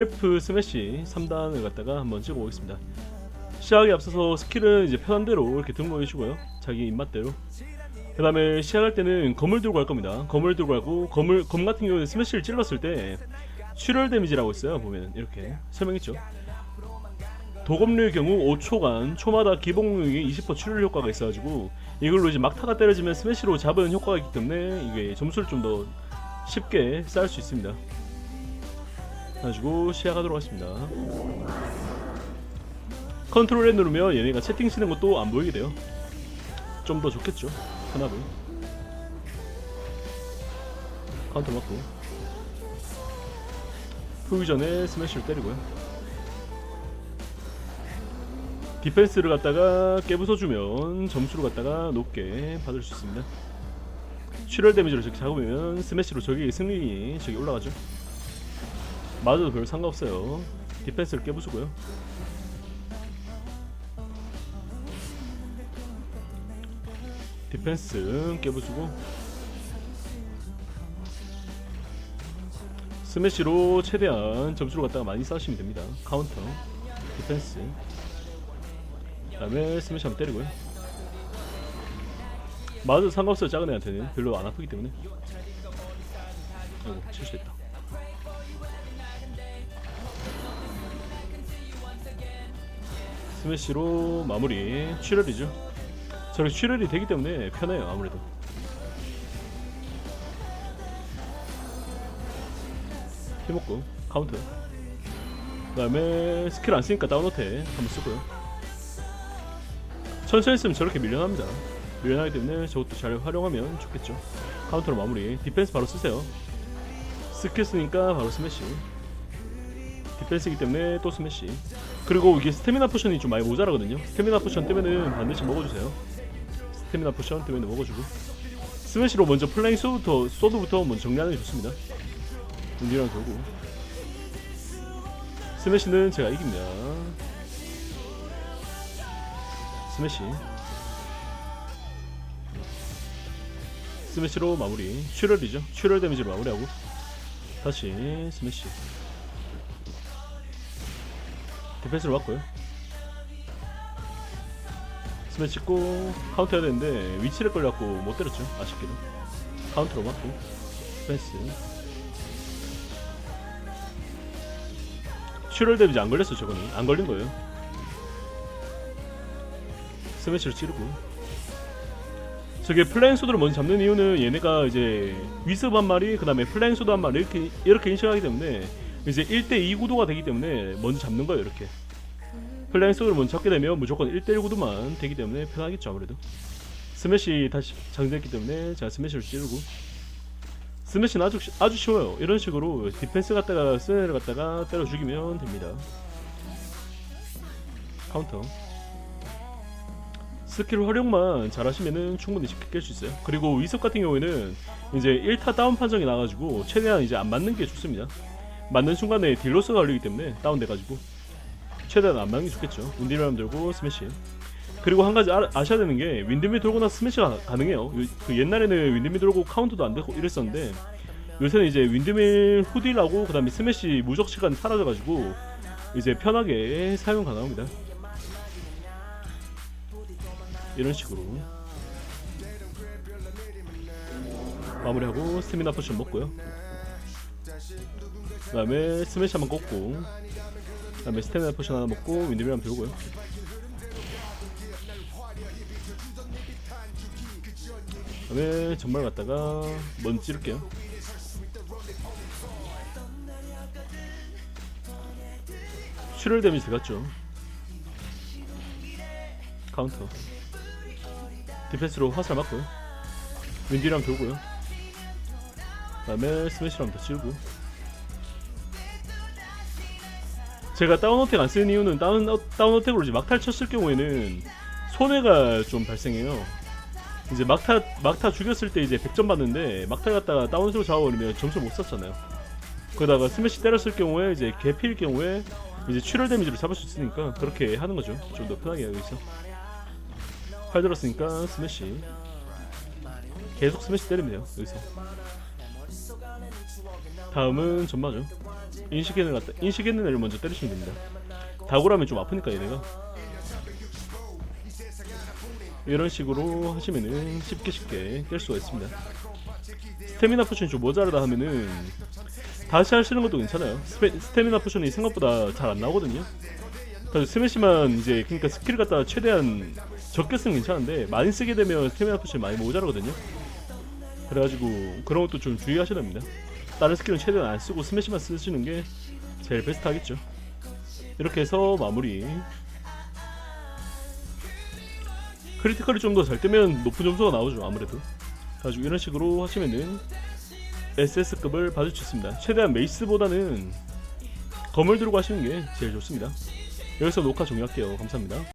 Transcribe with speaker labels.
Speaker 1: F 스매시 3단을 갖다가 한번 찍어보겠습니다. 시작에 앞서서 스킬은 이제 편한 대로 이렇게 등록해 주고요. 자기 입맛대로. 그 다음에 시작할 때는 검을 들고 갈 겁니다. 검을 들고 가고 검을 검 같은 경우는 스매시를 찔렀을 때 출혈 데미지라고 있어요. 보면 이렇게 설명했죠. 도검류의 경우 5초간 초마다 기본공격에 20% 출혈 효과가 있어가지고 이걸로 이제 막타가 때려지면 스매시로 잡은 효과가 있기 때문에 이게 점수를 좀 더 쉽게 쌓을 수 있습니다. 가지고 시작하도록 하겠습니다. 컨트롤에 누르면 얘네가 채팅 치는 것도 안 보이게 돼요. 좀 더 좋겠죠. 편하고. 카운터 맞고. 풀기 전에 스매시를 때리고요. 디펜스를 갖다가 깨부숴주면 점수를 갖다가 높게 받을 수 있습니다. 출혈 데미지를 저기 잡으면 스매시로 저기 승리 저기 올라가죠. 맞아도 별 상관없어요. 디펜스를 깨부수고요. 디펜스 깨부수고 스매시로 최대한 점수를 갖다가 많이 쌓으시면 됩니다. 카운터, 디펜스, 그 다음에 스매시 한번 때리고요. 맞아도 상관없어요. 작은 애한테는 별로 안 아프기 때문에. 아이고 실수했다. 스매시로 마무리. 출혈이죠. 저렇게 출혈이 되기 때문에 편해요 아무래도. 힘먹고 카운터. 그 다음에 스킬 안 쓰니까 다운로테 한번 쓰고요. 천천히 쓰면 저렇게 밀려납니다. 밀려나기 때문에 저것도 잘 활용하면 좋겠죠. 카운터로 마무리. 디펜스 바로 쓰세요. 스킬 쓰니까 바로 스매시 디펜스이기 때문에 또 스매시. 그리고 이게 스태미나 포션이 좀 많이 모자라거든요. 스태미나 포션 뜨면은 반드시 먹어주세요. 스태미나 포션 뜨면 먹어주고. 스매시로 먼저 플라잉 소드부터, 소드부터 먼저 정리하는 게 좋습니다. 운디랑 돌고. 스매시는 제가 이깁니다. 스매시. 스매시로 마무리. 출혈이죠? 출혈 데미지로 마무리하고. 다시 스매시 디펜스를 맞고요. 스매치 찍고 카운트 해야 되는데 위치를 걸려갖고 못 때렸죠. 아쉽게도. 카운트로 맞고 디펜스. 출혈 데미지 안 걸렸어 저거는. 안 걸린 거예요. 스매치를 찌르고. 저게 플라잉 소드를 먼저 잡는 이유는 얘네가 이제 위습 한 마리, 그 다음에 플라잉 소드 한 마리 이렇게 이렇게 인식하기 때문에 이제 1대2 구도가 되기 때문에 먼저 잡는 거예요 이렇게. 플라잉 소드를 먼저 잡게 되면 무조건 1대1 구도만 되기 때문에 편하겠죠 아무래도. 스매시 다시 장전했기 때문에 제가 스매시를 찌르고. 스매시는 아주, 쉬- 아주 쉬워요. 이런 식으로 디펜스 갖다가 스네를 갖다가 때려 죽이면 됩니다. 카운터. 스킬 활용만 잘하시면은 충분히 쉽게 깰 수 있어요. 그리고 위습 같은 경우에는 이제 1타 다운 판정이 나가지고 최대한 이제 안 맞는 게 좋습니다 맞는 순간에 딜로스가 걸리기 때문에 다운돼가지고 최대한 안 맞는 게 좋겠죠. 윈드밀 들고 스매시. 그리고 한 가지 아, 아셔야 되는 게 윈드밀 돌고 나서 스매시가 가능해요. 요- 그 옛날에는 윈드밀 돌고 카운트도 안 되고 이랬었는데 요새는 이제 윈드밀 후딜하고 그 다음에 스매시 무적 시간이 사라져가지고 이제 편하게 사용 가능합니다. 이런 식으로 마무리하고 스태미나 포션 먹고요 그 다음에 스매시 한번 꽂고 그 다음에 스태미나 포션 하나 먹고 윈드밀 한번 들고요. 그 다음에 전말 갔다가 먼저 찌를게요. 출혈 데미지 들어갔죠. 카운터. 디펜스로 화살 맞고요. 윈디랑 돌고요. 그 다음에 스매시랑 더 찌르고 제가 다운 어택 안 쓰는 이유는 다운, 어- 다운 어택으로 이제 막타를 쳤을 경우에는 손해가 좀 발생해요. 이제 막타 막타 죽였을 때 이제 100점 받는데 막타 갖다가 다운스로 잡아버리면 점수 못 썼잖아요. 그러다가 스매시 때렸을 경우에 이제 개피일 경우에 이제 출혈 데미지를 잡을 수 있으니까 그렇게 하는 거죠. 좀 더 편하게 하고 있어 팔 들었으니까 스매시. 계속 스매시 때리면 돼요 여기서 다음은 전마죠. 인식해는 갖다 인식해는 애를 먼저 때리시면 됩니다. 다고라면 좀 아프니까 얘네가 이런 식으로 하시면은 쉽게 쉽게 깰 수가 있습니다. 스태미나 포션이 좀 모자라다 하면은 다시 하시는 것도 괜찮아요. 스페, 스태미나 포션이 생각보다 잘 안 나오거든요. 스매시만 이제 그러니까 스킬을 갖다 최대한 적게 쓰면 괜찮은데 많이 쓰게 되면 스태미나 포션이 많이 모자라거든요. 그래가지고 그런 것도 좀 주의하셔야 됩니다. 다른 스킬은 최대한 안 쓰고 스매시만 쓰시는 게 제일 베스트 하겠죠. 이렇게 해서 마무리. 크리티컬이 좀 더 잘 뜨면 높은 점수가 나오죠 아무래도. 가지고 이런 식으로 하시면은 SS급을 받을 수 있습니다. 최대한 메이스보다는 검을 들고 하시는 게 제일 좋습니다. 여기서 녹화 종료할게요. 감사합니다.